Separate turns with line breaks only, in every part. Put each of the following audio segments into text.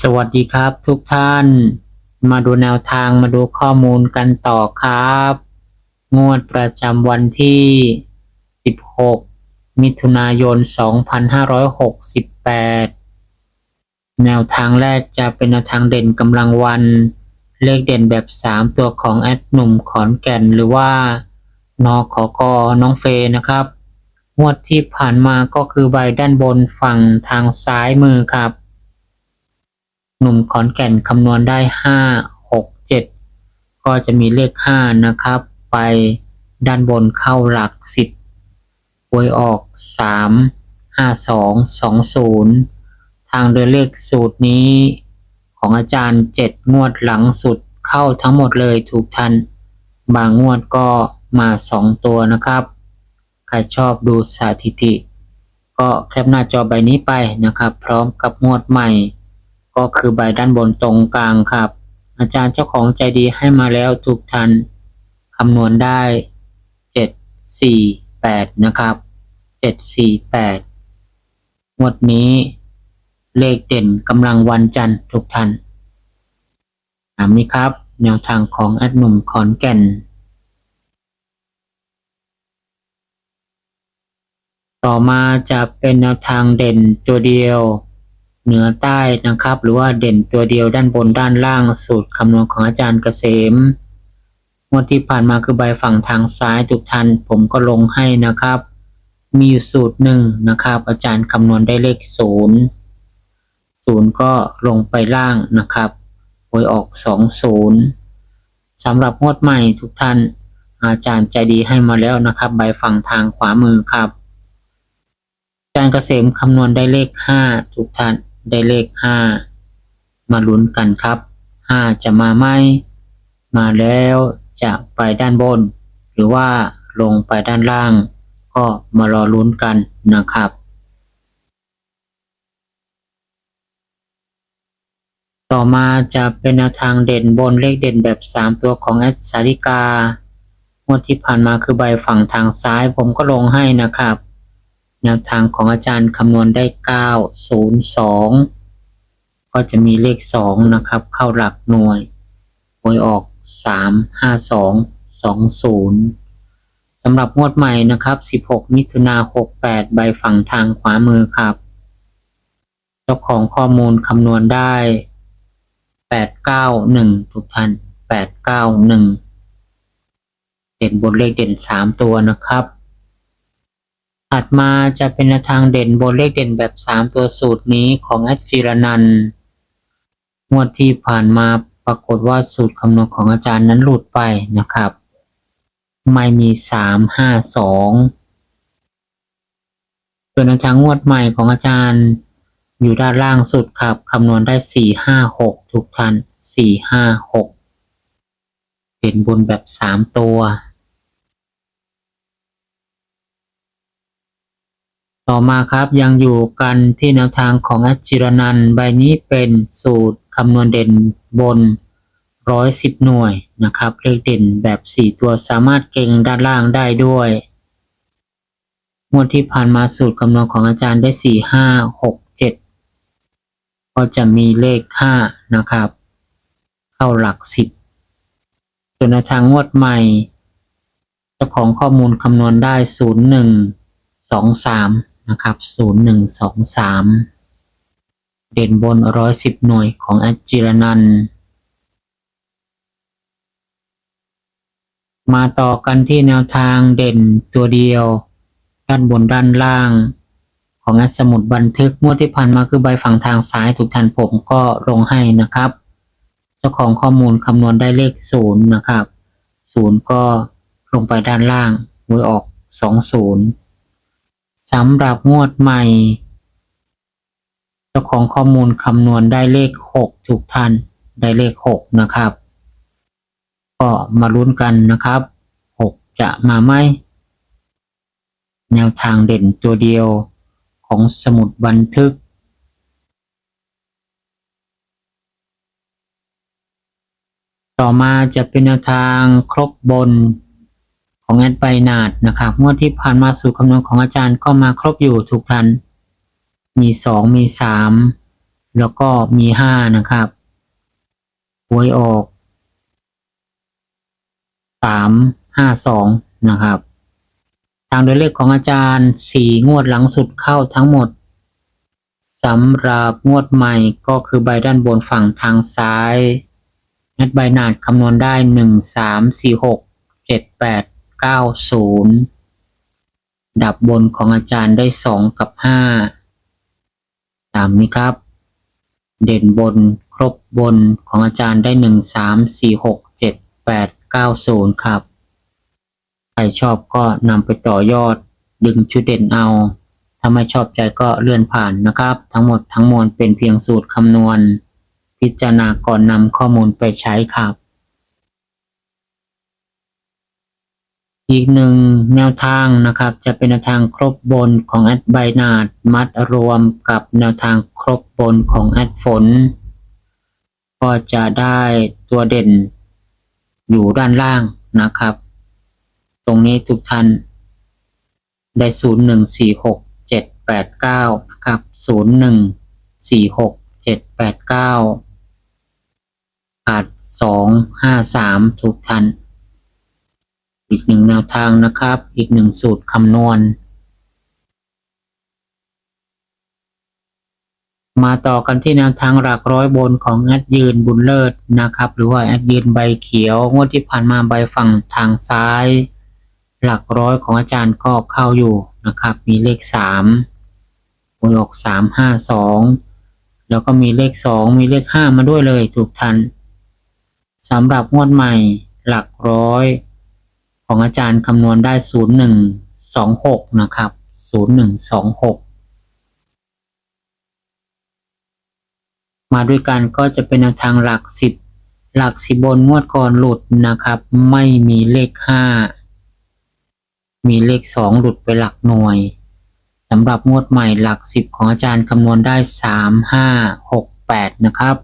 สวัสดีครับทุกท่าน มาดูแนวทางมาดูข้อมูลกันต่อครับ งวดประจำวันที่ 16 มิถุนายน 2568 แนวทางแรกจะเป็นแนวทางเด่นกำลังวัน เลขเด่นแบบ 3 ตัวของแอดหนุ่มขอนแก่นหรือว่านอขอกอน้องเฟยนะครับ งวดที่ผ่านมาก็คือใบด้านบนฝั่งทางซ้ายมือครับ หนุ่มขอนแก่นคำนวณได้ห้าหกเจ็ดก็จะมีเลขห้านะครับ ไปด้านบนเข้าหลักสิบหวยออกสามห้าสองสองศูนย์ทางโดยเลขสูตรนี้ของอาจารย์เจ็ดงวดหลังสุดเข้าทั้งหมดเลยถูกทัน บางงวดก็มาสองตัวนะครับ ใครชอบดูสถิติ ก็แคปหน้าจอใบนี้ไปนะครับ พร้อมกับงวดใหม่ ก็คือใบด้านบนตรงกลางครับ อาจารย์เจ้าของใจดีให้มาแล้วทุกทันคำนวณได้เจ็ดสี่แปดนะครับเจ็ดสี่แปดงวดนี้เลขเด่นกำลังวันจันทร์ทุกท่านอามีครับ แนวทางของแอดหนุ่มขอนแก่น ต่อมาจะเป็นแนวทางเด่นตัวเดียว เหนือใต้นะครับ หรือว่าเด่นตัวเดียวด้านบนด้านล่างสูตรคำนวณของอาจารย์เกษมงวดที่ผ่านมาคือใบฝั่งทางซ้ายทุกท่านผมก็ลงให้นะครับ มีอยู่สูตรหนึ่งนะครับ อาจารย์คำนวณได้เลขศูนย์ศูนย์ก็ลงไปล่างนะครับหวยออกสองศูนย์สำหรับงวดใหม่ทุกท่านอาจารย์ใจดีให้มาแล้วนะครับ ใบฝั่งทางขวามือครับ อาจารย์เกษมคำนวณได้เลขห้าทุกท่าน ได้เลขห้ามาลุ้นกันครับห้าจะมาไหมมาแล้วจะไปด้านบน หรือว่าลงไปด้านล่าง ก็มารอลุ้นกันนะครับต่อมาจะเป็นแนวทางเด่นบนเลขเด่นแบบ 3 ตัวของแอดสาริกางวดที่ผ่านมาคือใบฝั่งทางซ้ายผมก็ลงให้นะครับ แนวทางของอาจารย์คำนวณได้ 902 ก็จะมีเลข 2 นะครับ เข้าหลักหน่วยหวยออก 352 20สำหรับงวดใหม่นะครับ 16 มิถุนา68 ใบฝั่งทางขวามือครับ เจ้าของข้อมูลคำนวณได้ 891 ทุกท่าน 891 เด่นบนเลขเด่น 3 ตัวนะครับ ถัดมาจะเป็นทางเด่นบนเลขเด่นแบบ 3 ตัวสูตรนี้ของอาจิรนันงวดที่ผ่านมาปรากฏว่าสูตรคำนวณของอาจารย์นั้นหลุดไปนะครับ ไม่มี 3 5 2ส่วนแนวทางงวดใหม่ของอาจารย์อยู่ด้านล่างสุดครับ คำนวณได้ 4 5 6 ทุกท่าน4 5 6เด่นบนแบบ 3 ตัว ต่อมาครับยังอยู่กันที่แนวทางของอาจิรนันใบนี้เป็นสูตรคำนวณเด่นบน 110 หน่วยนะครับ เลขเด่นแบบ 4 ตัวสามารถเก่งด้านล่างได้ด้วยงวดที่ผ่านมาสูตรคำนวณของอาจารย์ได้ 4 5 6 7 ก็จะมีเลข 5 นะครับ เข้าหลัก 10 ส่วนแนวทางงวดใหม่เจ้าของข้อมูลคำนวณได้ 01 23 นะครับ 0123 เด่นบน 110 หน่วยของอาจิรนัน มาต่อกันที่แนวทางเด่นตัวเดียว ด้านบนด้านล่าง ของอัสมุดบันทึกงวดที่ผ่านมาคือใบฝั่งทางซ้ายถูกทันผมก็ลงให้นะครับ เจ้าของข้อมูลคำนวณได้เลขศูนย์นะครับศูนย์ก็ลงไปด้านล่างหวยออกสองศูนย์ สำหรับงวดใหม่ เจ้าของข้อมูลคำนวณได้เลขหกทุกท่านได้เลขหกนะครับ ก็มาลุ้นกันนะครับหกจะมาไหมแนวทางเด่นตัวเดียวของสมุดบันทึก ต่อมาจะเป็นแนวทางครบบน ของแอดไบนาดนะครับงวดที่ผ่านมาสูตรคำนวณของอาจารย์ก็มาครบอยู่ทุกท่านมีสองมีสามแล้วก็มีห้านะครับหวยออกสามห้าสองนะครับ ทางโดยเลขของอาจารย์สี่งวดหลังสุดเข้าทั้งหมดสำหรับงวดใหม่ก็คือใบด้านบนฝั่งทางซ้ายนัดใบนาดคำนวณได้หนึ่งสาม สี่หกเก้าศูนย์ดับบนของอาจารย์ได้สองกับห้าตามนี้ครับ เด่นบนครบบนของอาจารย์ได้หนึ่งสามสี่หกเจ็ดแปดเก้าศูนย์ครับ ใครชอบก็นำไปต่อยอดดึงชุดเด่นเอา ถ้าไม่ชอบใจก็เลื่อนผ่านนะครับ ทั้งหมดทั้งมวลเป็นเพียงสูตรคำนวณ พิจารณาก่อนนำข้อมูลไปใช้ครับ อีกหนึ่งแนวทางนะครับ จะเป็นแนวทางครบบนของแอดไบนาดมัดรวมกับแนวทางครบบนของแอดฝน ก็จะได้ตัวเด่นอยู่ด้านล่างนะครับ ตรงนี้ทุกท่านได้ศูนย์หนึ่งสี่หกเจ็ดแปดเก้านะครับศูนย์หนึ่งสี่หกเจ็ดแปดเก้าขาดสองห้าสามทุกท่าน อีกหนึ่งแนวทางนะครับ อีกหนึ่งสูตรคำนวณ มาต่อกันที่แนวทางหลักร้อยบนของแอดยืนบุญเลิศนะครับ หรือว่าแอดยืนใบเขียว งวดที่ผ่านมาใบฝั่งทางซ้าย หลักร้อยของอาจารย์ก็เข้าอยู่นะครับ มีเลขสามหวยออกสามห้าสองแล้วก็มีเลขสองมีเลขห้ามาด้วยเลยถูกทันสำหรับงวดใหม่หลักร้อย ของอาจารย์คำนวณได้ศูนย์หนึ่งสองหกนะครับศูนย์หนึ่งสองหกมาด้วยกันก็จะเป็นแนวทางหลักสิบหลักสิบบนงวดก่อนหลุดนะครับ ไม่มีเลขห้ามีเลขสองหลุดไปหลักหน่วยสำหรับงวดใหม่หลักสิบของอาจารย์คำนวณได้สามห้าหกแปดนะครับ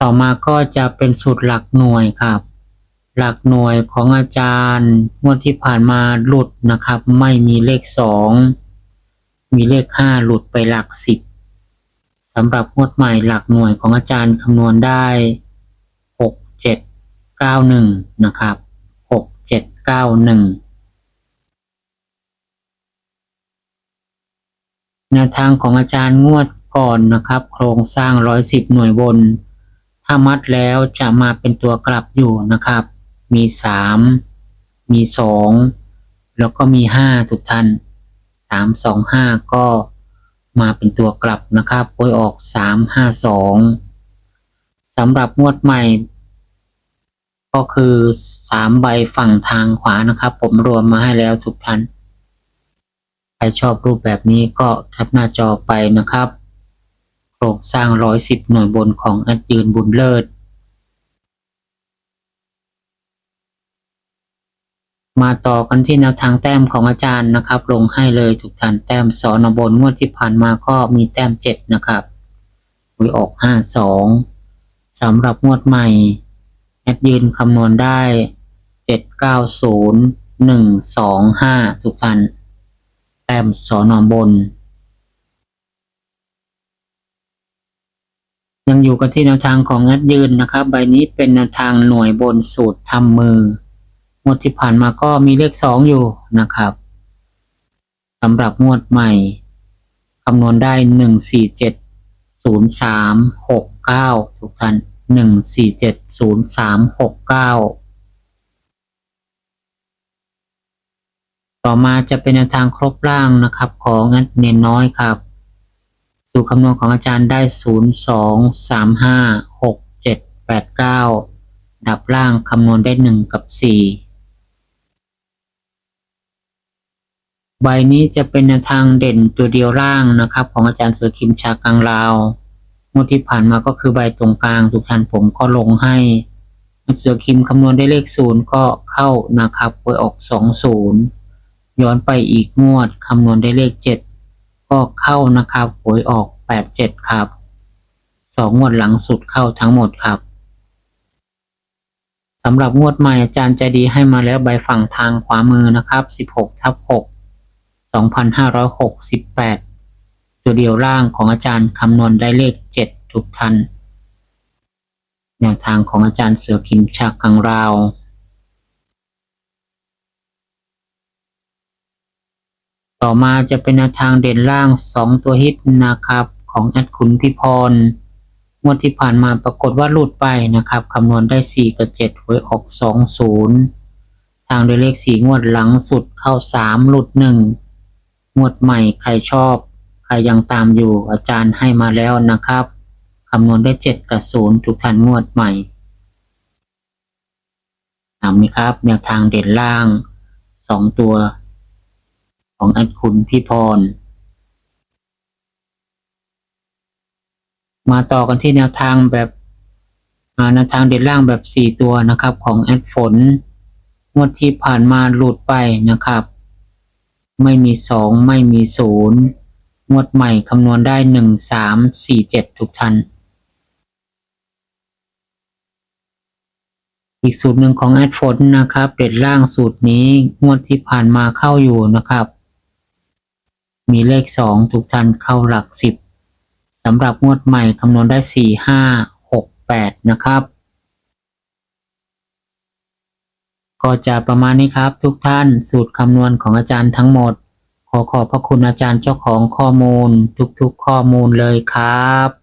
ต่อมาก็จะเป็นสูตรหลักหน่วยครับ หลักหน่วยของอาจารย์งวดที่ผ่านมาหลุดนะครับ ไม่มีเลขสองมีเลขห้าหลุดไปหลักสิบสำหรับงวดใหม่หลักหน่วยของอาจารย์คำนวณได้หกเจ็ดเก้าหนึ่งนะครับหกเจ็ดเก้าหนึ่งแนวทางของอาจารย์งวดก่อนนะครับ โครงสร้างร้อยสิบหน่วยบน ถ้ามัดแล้วจะมาเป็นตัวกลับอยู่นะครับ มีสามมีสองแล้วก็มีห้าทุกท่านสามสองห้าก็มาเป็นตัวกลับนะครับโอยออกสามห้าสองสำหรับงวดใหม่ ก็คือสามใบฝั่งทางขวานะครับ ผมรวมมาให้แล้วทุกท่าน ใครชอบรูปแบบนี้ก็แคปหน้าจอไปนะครับ ครงสร้างร้อยสิบหน่วยบนของอัดยืนบุญเลิศ มาต่อกันที่แนวทางแต้มของอาจารย์นะครับ ลงให้เลยทุกท่านแต้มสอนบนงวดที่ผ่านมาก็มีแต้มเจ็ดนะครับหวยออกห้าสองสำหรับงวดใหม่แอดยืนคำนวณได้เจ็ดเก้าศูนย์หนึ่งสองห้าทุกท่านแต้มสอนบน ยังอยู่กันที่แนวทางของแอดยืนนะครับ ใบนี้เป็นแนวทางหน่วยบนสูตรทำมืองวดที่ผ่านมาก็มีเลขสองอยู่นะครับสำหรับงวดใหม่คำนวณได้หนึ่งสี่เจ็ดศูนย์สามหกเก้าทุกท่านหนึ่งสี่เจ็ดศูนย์สามหกเก้าต่อมาจะเป็นแนวทางครบล่างนะครับ ของงัดเน้นน้อยครับ ตรคำนวณของอาจารย์ได้ศูนย์สองสามห้าหกเจ็ดแปดเก้าดับล่างคำนวณได้หนึ่งกับสี่ใบนี้จะเป็นทางเด่นตัวเดียวล่างนะครับ ของอาจารย์เสือคิมชากลางลาวงวดที่ผ่านมาก็คือใบตรงกลางทุกท่านผมก็ลงให้เสือคิมคำนวณได้เลขศูนย์ก็เข้านะครับหวยออกสองศูนย์ย้อนไปอีกงวดคำนวณได้เลขเจ็ด ก็เข้านะครับหวยออกแปดเจ็ดครับสองงวดหลังสุดเข้าทั้งหมดครับสำหรับงวดใหม่อาจารย์ใจดีให้มาแล้วใบฝั่งทางขวามือนะครับสิบหกทับหกสองพันห้าร้อยหกสิบแปดตัวเดียวล่างของอาจารย์คำนวณได้เลขเจ็ดทุกท่านแนวทางของอาจารย์เสือคิมชากกังราว ต่อมาจะเป็นแนวทางเด่นล่างสองตัวฮิตนะครับ ของแอดขุนพิพร งวดที่ผ่านมาปรากฏว่าหลุดไปนะครับคำนวณได้ 4 กับ 7 หวยออก 20 ทางโดยเลข 4 งวดหลังสุดเข้า 3 หลุด 1 งวดใหม่ใครชอบ ใครยังตามอยู่อาจารย์ให้มาแล้วนะครับคำนวณได้ 7 กับ 0 ทุกท่านงวดใหม่ตามนี้ครับ แนวทางเด่นล่าง 2 ตัว ของอดคุณพี่พร มาต่อกันที่แนวทางแบบแนวทางเด่นล่างแบบ 4 ตัวนะครับ ของแอดฝนงวดที่ผ่านมาหลุดไปนะครับ ไม่มี 2 ไม่มี 0 งวดใหม่คำนวณได้ 1 3 4 7 ทุกท่านอีกสูตรหนึ่งของแอดฝนนะครับเด่นล่างสูตรนี้งวดที่ผ่านมาเข้าอยู่นะครับ มีเลข 2 ทุกท่านเข้าหลัก 10สำหรับงวดใหม่คำนวณได้ 4 5 6 8 นะครับ ก็จะประมาณนี้ครับทุกท่านสูตรคำนวณของอาจารย์ทั้งหมด ขอขอบพระคุณอาจารย์เจ้าของข้อมูลทุกๆข้อมูลเลยครับ